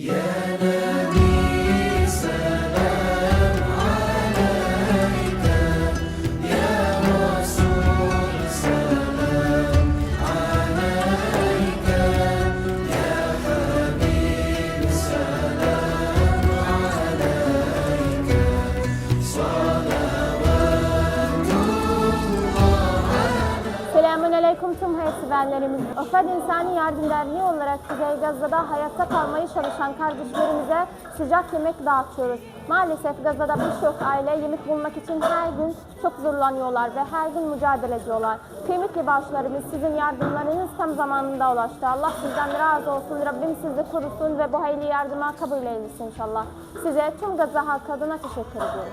Yeah, Selamun Aleyküm tüm hayırseverlerimiz. Ofad İnsani Yardım Derneği olarak Kuzey Gazze'da hayatta kalmayı çalışan kardeşlerimize sıcak yemek dağıtıyoruz. Maalesef Gazze'da birçok aile yemek bulmak için her gün çok zorlanıyorlar ve her gün mücadele ediyorlar. Kıymetli bağışlarımız sizin yardımlarınız tam zamanında ulaştı. Allah sizden razı olsun. Rabbim sizi korusun ve bu hayırlı yardıma kabul eylesin inşallah. Size tüm Gazze halkı adına teşekkür ediyoruz.